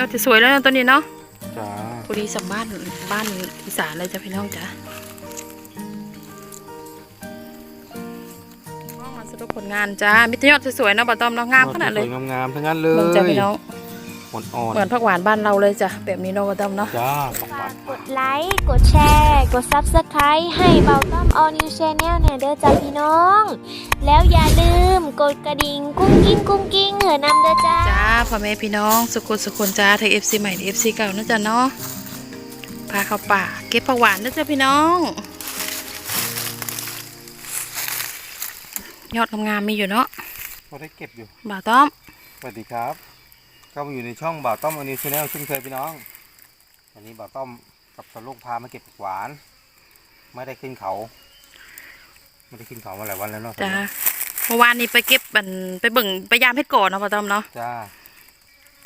ยอดจะสวยแล้วนะตัวนี้เนาะจ้าพอดีสัมบ้านบ้านอีสานเลยจ้ะพี่น้องจ้ะน้องมาสรุปผลงานจ้ามิตรยอดสวยๆเนาะบอต้อมเนาะงามขนาดเลยสวยงามๆทั้งนั้นเลยเบิ่งจ้ะพี่น้องอ่อนเหมือนผักหวานบ้านเราเลยจ้ะแบบนี้เนาะบอต้อมเนาะๆจ้าของหวาฝานกกดไลค์กดแชร์ กด Subscribe ให้เบาต้อม All New Channel เนี่ยเด้อจ้าพี่น้อง แล้วอย่าลืมกดกระดิ่งกุ้งกิ้งกุ้งกิ้งเหอะนำเด้อจ้าจ้าพ่อแม่พี่น้องสุขุนสุขุนจ้าไทยเอฟซีใหม่เอฟซีเก่านะจ้ะเนาะพาเข้าป่าเก็บผักหวานนะจ้ะพี่น้อง ยอดงามๆมีอยู่เนาะพอได้เก็บอยู่ บ่าวต้อม สวัสดีครับ ก็มาอยู่ในช่องบ่าวต้อมอนิวชาแนลเช่นเคยพี่น้อง วันนี้บ่าวต้อม กับตาลูกพามาเก็บผักหวาน ไม่ได้ขึ้นเขา ไม่ได้ขึ้นเขามาหลายวันแล้วเนาะจ้าเมื่อวานนี้ไปเก็บบันไปเบิ่งไปยามเพชรก่อนเนาะบ่าวต้อมเนาะจ้า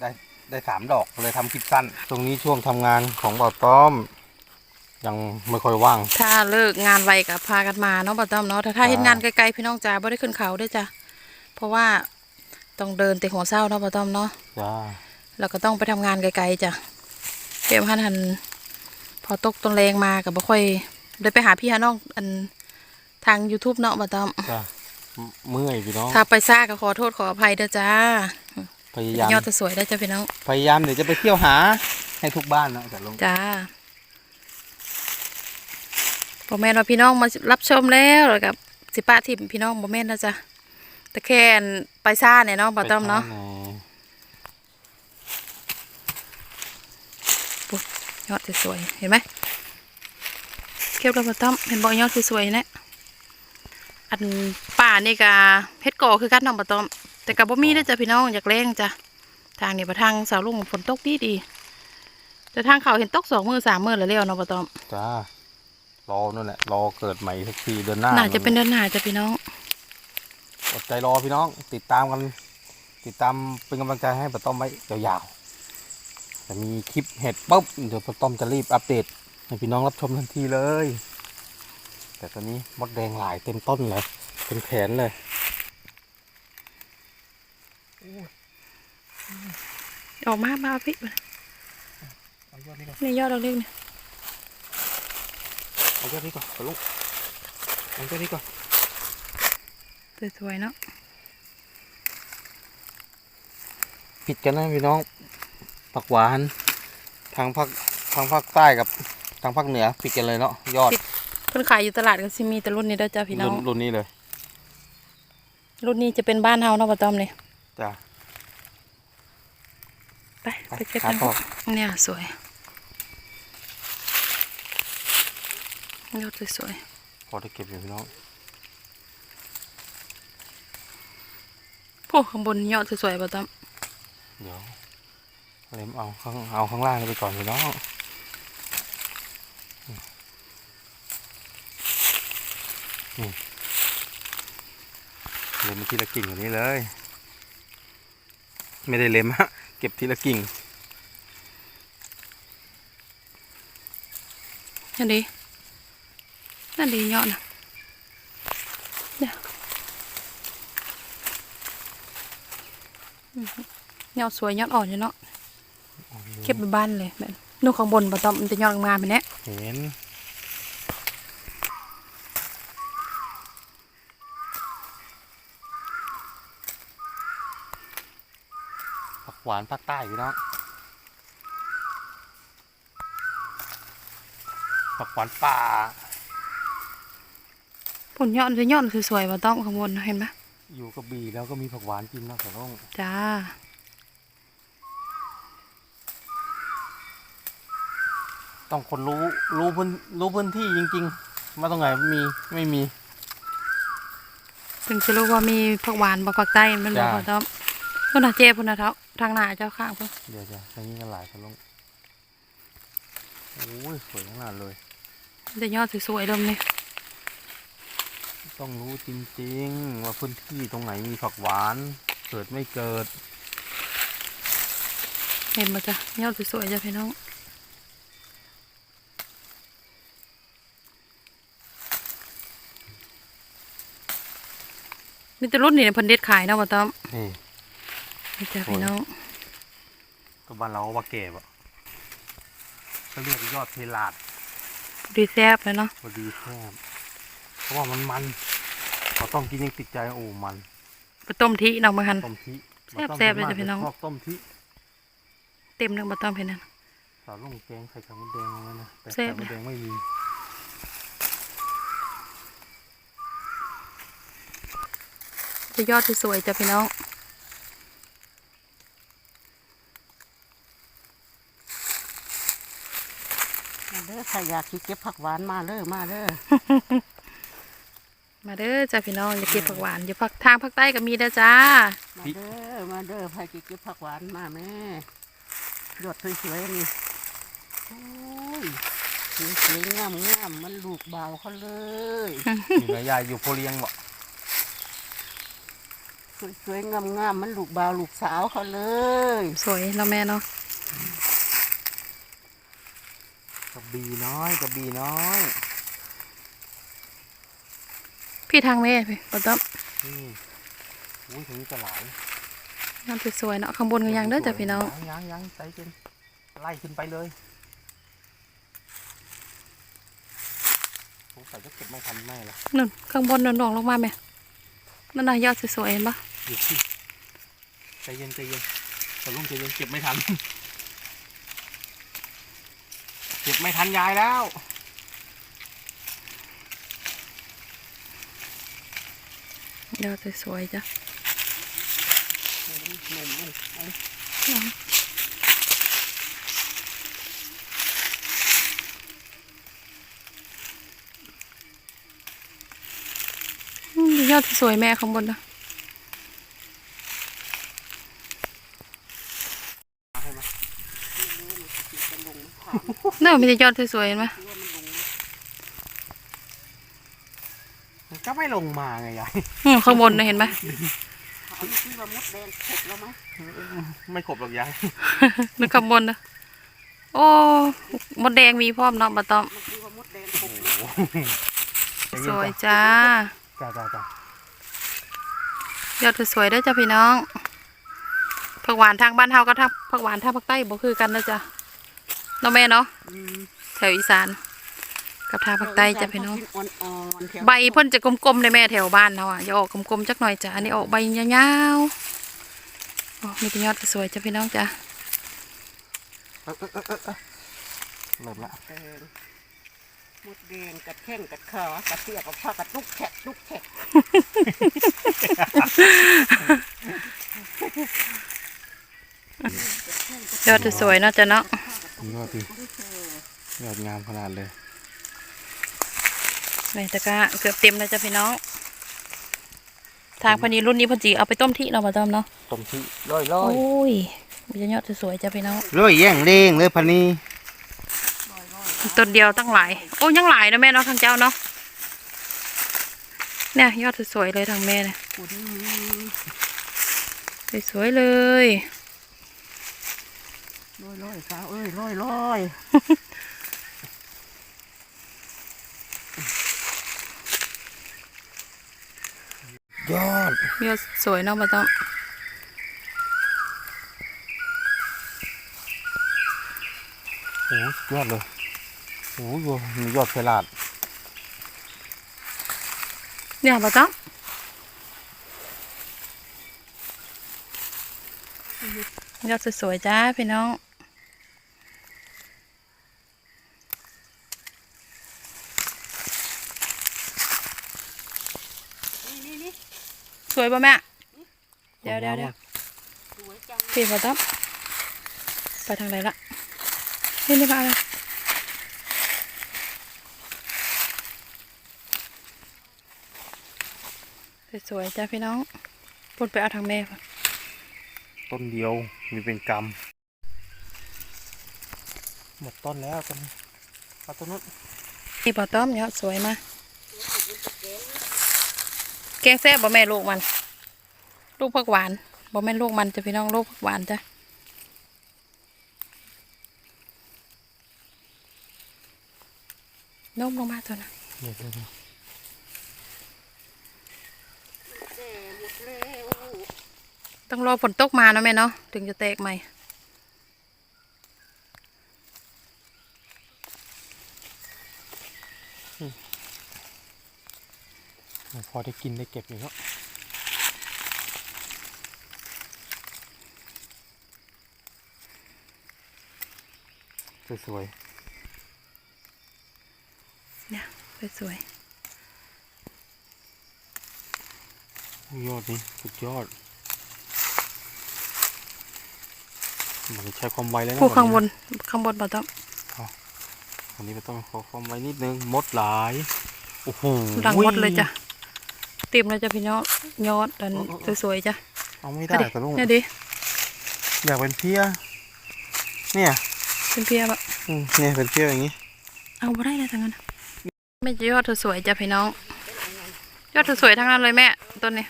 ได้ได้สามดอกเลยทำคลิปสั้น ตรงนี้ช่วงทำงานของบ่าวต้อม ยังไม่ค่อยว่าง ถ้าเลิกงานไวกับพากันมาเนาะบ่าวต้อมเนาะถ้าถ้าเฮ็ดงานไกลๆพี่น้องจ้าบ่ได้ขึ้นเขาเด้วยจ้ะเพราะว่าต้องเดินแต่หัวเศร้าเนาะบ่าวต้อมเนาะจ้าแล้วก็ต้องไปทำงานไกลๆจ้ะเก็บหันหันพ อตกต้นแรงมากับบ่ค่อยได้ไปหาพี่หาน้องอันทาง YouTube เนาะบ่ต้องจ้าเมื่อยพี่น้อง ถ้าไปซ่าก็ขอโทษขออภัยเด้อจ้า พยายามยอดจะสวยได้อจ้ะพี่น้อง พยายามเดี๋ยวจะไปเที่ยวหาให้ทุกบ้านนะแต่ลงจ้าบ่แม่นว่าพี่น้องมารับชมแล้วแล้วกับสิป้าทิมพี่น้องบ่แม่นนะจ้ะแต่แค่อันไปซ่าเนี่ยเนาะบ่ต้องเนาะ ไปทง ยอดสวยๆเห็นไหมเก็บแล้วบ่ต้องเห็นบ่ยอดสวยๆเนี่ยอันป่านี่ก็เพชรก่อคือกันน้องบ่ต้องแต่ก็บ่มีเด้อจ้ะพี่น้องอยากแรงจ้ะทางนี่บ่ทางสาวลุงฝนตกดีดีๆแต่ทางเขาเห็นตกสองมื้อสามมื้อแล้วแล้วเนาะบ่ต้องจ้ารอนั่นแหละรอเกิดใหม่สักทีเดือนหน้าน่าจะเป็นเดือนหน้าจ้ะพี่น้องอดใจรอพี่น้องติดตามกัน ติดตามเป็นกำลังใจให้ป้าต้อมไว้ยาวๆ จะมีคลิปเห็ดปุ๊บเดี๋ยวป้าต้อมจะรีบอัปเดตให้พี่น้องรับชมทันทีเลย แต่ตอนนี้มดแดงหลายเต็มต้นเลยเต็มแขนเลยออกมามาเอาพี่มาเอายอดนี้ก่อนนี่ยอดเราเล็กนี่เอายอดนี้ก่อนเอาลุกเอายอดนี้ก่อนสวยๆเนาะผิดกันนะพี่น้อง ผักหวานทางภาคทางภาคใต้กับทางภาคเหนือผิดกันเลยเนาะยอดเพิ่นขายอยู่ตลาดก็สิมีแต่รุ่นนี้เด้อจ้ะพี่น้อรุ่งนรุ่นนี้เลย รุ่นนี้จะเป็นบ้านเฮาเนาะบ่ต้อมนี่จ้ะไปไปเก็บหากันพ่อเนี่ยสวยยอดสวยพอได้เก็บอยู่พี่น้องๆพวกข้างบนยอดสวยๆบ่ต้อมเดี๋ยว เล็มเอาข้างเอาข้างล่างไปก่อนพี่น้องนี่เล็มทีละกิ่งอย่างนี้เลย ไม่ได้เล็มฮะเก็บทีละกิ่งนั่นดีนั่นดียอดนะเดี๋ยวอือฮึยอดสวยยอดอ่อนอยู่เนาะ เก็บไปบ้านเลยแบบนู่นข้างบนบ่ต้อมมันจะยอดงามๆไปแน่เห็นผักหวานภาคใต้พี่น้องผักหวานป่าผลยอดจะยอดสวยๆบ่ต้อมข้างบนเห็นไหมอยู่กระบี่แล้วก็มีผักหวานกินนะแต่ต้องจ้า ต้องคนรู้รู้พื้นรู้พื้นที่จริงๆว่าตรงไหนมีไม่มีถึงจะรู้ว่ามีผักหวานบ่ผักใต้มันบ่จ้าบ่ต้อมพุ่นน่ะเจ๊พุ่นน่ะเท้าทางหน้าเจ้าข้างพุ่นเดี๋ยวจะตรงนี้ก็หลายทะลงโอ้ยสวยขนาดเลยจะยอดสวยๆเริ่มนี่ต้องรู้จริงๆ ว่าพื้นที่ตรงไหนมีผักหวาน เกิดไม่เกิด เห็นบ่จ้ะยอดสวยๆจ้ะพี่น้อง มีแต่รุ่นนี่เพิ่นเด็ดขายเนาะบ่ต้อมนี่นี่จ้ะสวยพี่น้องก็บ้านเราว่าเก็บอะเขาเรียกยอดเพลาดดีแซ่บเลยเนาะพอดีแซ่บเพราะว่ามันมันเขาต้องกินยังติดใจโอ้มันไปต้มทีเนาะมาหันต้มทิแซ่บๆเลยจ้ะพี่น้องชอบต้มทิเต็มเรื่องบะต้มเห็นนั่นสาวลุงแกงไข่ไข่มดแดงเอาไว้นะแต่แซ่ไข่บมดแดงไม่มี จะยอดสวยๆจ้ะพี่น้อง มาเด้อใครอยากกินเก็บผักหวานมาเด้อมาเด้อ มาเด้อจ้ะพี่น้องอย่าเก็บผักหวานอย่าผักทางภาคใต้ก็มีเด้อจ้า มาเด้อมาเด้อใครกินเก็บผักหวานมาแม่หยดสวยๆนี่โอ้ยสวยๆงามงามๆมันลูกเบาวเขาเลยมีแม่ยายอยู่โพเลียงบ่ สวยๆงามๆมันลูกเบาวลูกสาวเขาเลยสวยเนาะแม่เนาะกระบี่น้อยกระบี่น้อย พี่ทางแม่พี่บะต้มนี่อุ้ยถึงนี้จะหลายน้ำสวยๆเนาะข้างบนก็ยังเด้อจ้ะพี่น้องยังยังยังใจเย็นไล่ขึ้นไปเลยสงสัยจะเก็บไม่ทันแม่ละนู่นข้างบนนนๆลงมาแม่นั่นน่ะยอดสวยๆเห็นปะ หยุดสิใจเย็นใจเย็นสาวลุงใจเย็นเก็บไม่ทัน เก็บไม่ทันยายแล้วยอดสวยๆจ้ะหนุ่มมันเอาอืมยอดสวยๆแม่ข้างบนนะ น่ามีแต่ยอดสวยๆเห็นไหมมันก็ไม่ลงมาไงยายอืมข้างบนนะเห็นไหมเอาที่ว่ามดแดงขบแล้วไหมไม่ขบหรอกยายนึกข้างบนนะโอ้มดแดงมีพร้อมเนาะบะต้อม มันคือว่ามดแดงขบโอ้โหใจสเนวยจ้า จ้าจ้าจ้ายอดสวยๆเด้อจ้ะพี่น้องผักหวานทางบ้านเฮาก็ทางผักหวานทางภาคใต้บ่คือกันนะจ้ะ เนาะแม่เนาะอืมแถวอีสาน กับทางภาคใต้จ้ะพี่น้องอ่อนๆแถวใบเพ่นจะกลมๆเลยแม่แถวบ้านเราอะอย่าออกกลมๆจักหน่อยจ้ะอันนี้ออกใบยาวๆโอ้มีแต่ยอดสวยๆจ้ะพี่น้องจ้ะเออเออเออเออเออเริ่มละแดงมดแดงกัดแข้งกัดขากระเทียบกับผ้ากระตุกแขกตุกแขกยอดสวยๆเนาะจ้ะเนาะ ยอดดียอดงามขนาดเลยแม่ตะกร้าเกือบเต็มแล้วจ้ะพี่น้อง ทางพอนีรุ่นนี้เพอจีเอาไปต้มที่เนาะมาต้มเนาะ ต้มที่ร้อยร้โออย้ยมีแต่ยอดสวยๆจ้ะพี่น้องร้อยแย่งเล้งเลยพันนี้ต้นเดียวตั้งหลาย โอ้ยังหลายนะแม่เนาะทางเจ้าเนาะ เนี่ยยอดสวยๆเลยทางแม่เนี่ยคุณสวยๆเลย ลอยลอยสาวเอ้ยลอยลอยยอดยอดสวยเนาะมาต้อมโอ้โหยอดเลยโอ้โหมียอดเพลาดเนี่ยมาต้อมยอดสวยๆจ้าพี่น้อง นี่นี่นี่ สวยป่ะแม่ เดี๋ยวเดี๋ยวเดี๋ยวสวยจังพี่มาต้อมไปทางไหนละนี่นี่มาเลยสวยๆจ้าพี่น้องพูดไปเอาทางแม่ก่อนต้นเดียวมีเป็นกรรมหมดต้นแล้วต้นนี้เอาต้นนู้นนี่ปลาต้อมเนี่ยสวยมาก แกงแซ่บบ่แม่ลูกมัน ลูกผักหวานบ่แม่นลูกมันจะพี่น้องลูกผักหวานจ้ะนมลงมาตัวนะเดี๋ยวเดี๋ยวเดี๋ยวแก่หมดแล้วต้องรอฝนตกมาเนาะแม่เนาะถึงจะแตกใหม่ พอได้กินได้เก็บอยู่เนาะสวยเนี่ยสวยๆยอดนี่สุดยอดมันใช้ความไวแล้วๆนะผู้ข้างบวันนข้างบนบ่ต้องวันนี้ไม่ต้องขอความไวนิดนึงมดหลาย โอ้โหดังหมดเลยจ้ะ เต็มเลยจ้ะพี่น้องยอดดันสวยๆจ้ะเอาไม่เอาได้ดิกับลุงเนี่ยดิอยากเป็นเพี้ยเนี่ยเป็นเพียบะอืมเนี่ยเป็นเพี้ยอย่างนี้ เอาบ่ได้เลยทั้งนั้นน่ะไม่ยอดสวยๆจ้ะพี่น้อง ยอดสวยๆทั้งนั้นเลยแม่ต้นนี้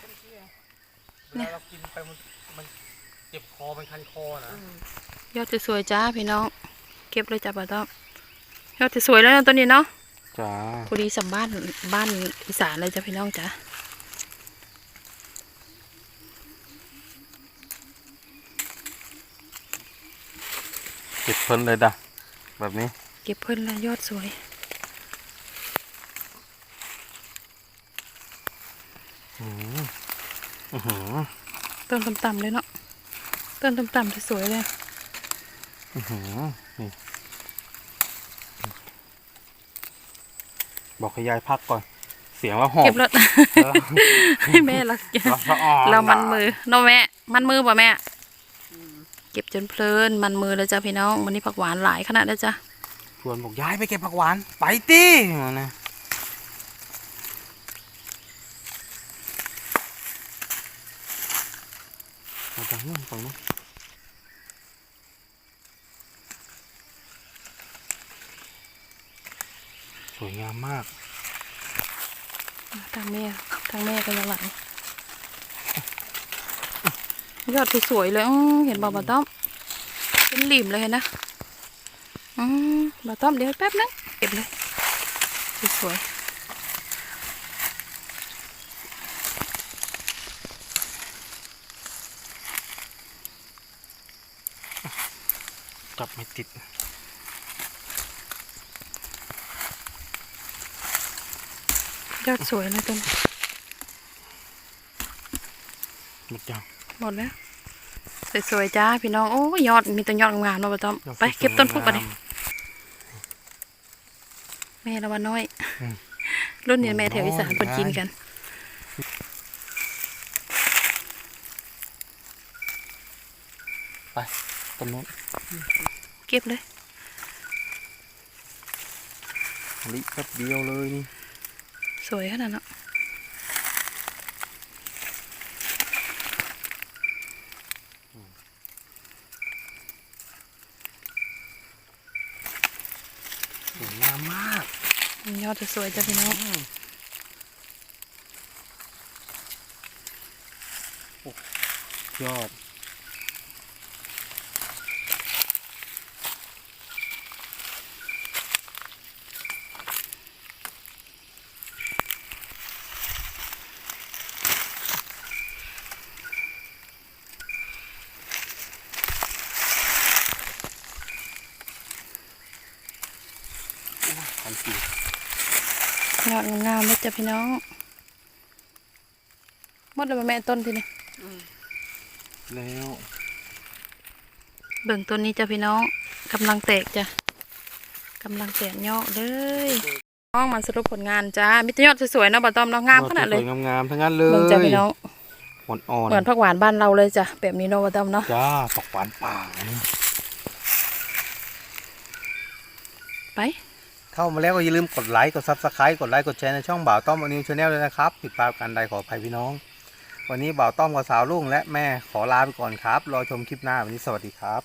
เนี่ยเรากินไปมันมันเจ็บคอเป็นคันคอนะยอดสวยๆจ้าพี่น้อง เก็บเลยจ้ะบ่ต้องยอดสวยๆแล้วนะต้นนี้เนาะจ้าพอดีสัมบ้านบ้านอีสานเลยจ้ะพี่น้องจ้ะ ก็บเพลินเลยด่ะแบบนี้ เก็บเพิ่นแล้วยอดสวยอืมอื้อหือต้นต่ำๆเลยเนาะ ต้นต่ำๆสวยๆเลยอื้อหือนี่บอกให้ยายพักก่อน เสียงเราหอบเก็บแล้วแล้วให้แม่ละเราสะอ่อนเรามันมือเนาะแม่ มันมือป่ะแม่ เก็บจนเพลินมันมือแล้วจ้ะพี่น้องวันนี้ผักหวานหลายขนาดแล้วจ้ะชวนบอกยายไปเก็บผักหวาน ไปตีมานะมาจากนู่นฝั่งนู้นสวยงามมาก ทางแม่ทางแม่ก็ยังหลัง ยอดสวยๆเลยอื้อเห็นบ่บ่ต้อมเป็นหลิมเลยเห็นนะอืมบ่ต้อมเดี๋ยวแป๊บนึงเก็บเลยสวยจับไม่ติดๆยอดสวยเลยต้นหมดยัง หมดแล้วสวยๆจ้าพี่น้องโอ้ยยอดมีแต่ยอดงามๆเนาะบ่ต้อมยอดไปเก็บต้นสพุวยกๆกันดิงามแม่ละวันน้อยอืมรุ่นนี้แม่แถวอีสานเพิ่นกินกันไปต้นนู้นเก็บเลยลิแป๊บเดียวเลยนี่สวยขนาดนั้น สวยงามมาก ยอดสวยๆจ้ะพี่น้องยอดทันที ยอดงามๆเลยจ้ะพี่น้องหมดแล้วบ่แม่ต้นพี่นี่แล้วเบิ่งต้นนี้จ้ะพี่น้องกำลังแตกจ้ะกำลังแตกยอดเลยน้องมาสรุปผลงานจ้ามิตรยอดสวยๆเนาะบ่ต้อมเนาะงามขนาดเลยสวยงามๆทั้งนั้นเลยเบิ่งจ้ะพี่น้องอ่อนเหมือนผักหวานบ้านเราเลยจ้ะแบบนี้เนาะบ่ต้อมเนาะๆจ้าปักหวานป่านี่ไป เข้ามาแล้วก็อย่าลืมกดไลค์กดซับสไครต์กดไลค์กดแชร์ในช่องบ่าวต้อมอนิวชาแนลด้วยนะครับผิดพลาดการใดขออภัยพี่น้อง วันนี้บ่าวต้อมกับสาวลุงและแม่ขอลาไปก่อนครับ รอชมคลิปหน้าวันนี้สวัสดีครับ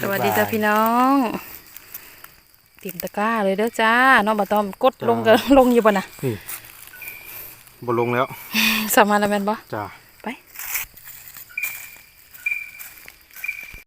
สวัสดีจ้ะพี่น้องเต็มตะกร้าเลยเด้อจ้าน้องบ่ต้อมกดลงก็ลงอยู่บ่น่ะบนลงแล้ว สามารถแล้วแม่นบ่จ้า